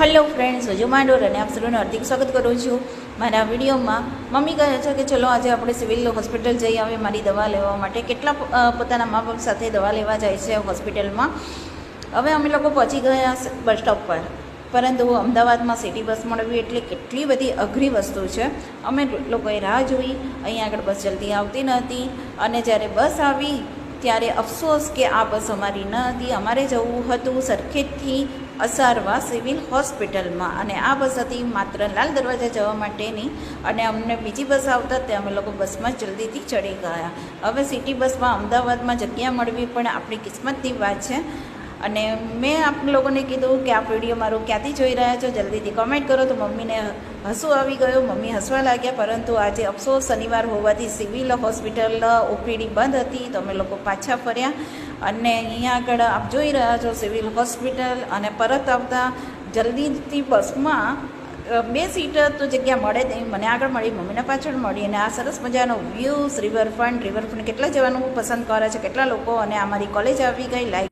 Hello friends હજુ માંડોર અને આપ સૌનું હાર્દિક સ્વાગત કરું છું. મારા વિડીયોમાં મમ્મી કહે છે કે ચલો આજે આપણે સિવિલ હોસ્પિટલ જઈ આવે મારી દવા લેવા માટે કેટલા પોતાના મા બાપ સાથે દવા લેવા જાય છે હોસ્પિટલમાં. હવે અમે લોકો પહોંચી ગયા બસ સ્ટોપ પર. પરંતુ અમદાવાદમાં સિટી બસ મળવી એટલે કેટલી બધી અઘરી વસ્તુ છે. અમે લોકોએ રાહ જોઈ અહીંયા આગળ બસ જલ્દી આવતી નહોતી. અને જ્યારે બસ આવી, ત્યારે અફસોસ કે આ બસ અમારી ન હતી. અમારે જવું હતું સરખેજથી. અસારવા સિવિલ હોસ્પિટલમાં. અને આ બસ હતી માત્ર લાલ દરવાજા જવા માટેની અને અમને બીજી બસ આવતા તે અમે લોકો બસમાં જલ્દીથી ચડી ગયા. હવે સિટી બસમાં અમદાવાદમાં જગ્યા મળવી પણ આપણી કિસ્મતની વાત છે. અને મેં આપ લોકોને કીધું કે આ વીડિયો મારો ક્યાંથી જોઈ રહ્યા છો, જલ્દીથી કોમેન્ટ કરો. તો મમ્મીને હસવું આવી ગયું. મમ્મી હસવા લાગ્યા, પરંતુ આજે અફસોસ શનિવાર હોવાથી સિવિલ હોસ્પિટલ ઓપીડી બંધ હતી. તો અમે લોકો પાછા ફર્યા અને અહીંયા આગળ આપ જોઈ રહ્યા છો સિવિલ હોસ્પિટલ અને પરત આવતા જલ્દીથી બસમાં બે સીટ તો જગ્યા મળે તે મને આગળ મળી, મમ્મીને પાછળ મળી અને આ સરસ મજાનો વ્યૂઝ રિવરફ્રન્ટ રિવરફ્રન્ટ કેટલા જવાનું પસંદ કરે છે, કેટલા લોકો અને અમારી કોલેજ આવી ગઈ લાઈક